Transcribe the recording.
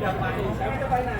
อย่าไปจะไปไหน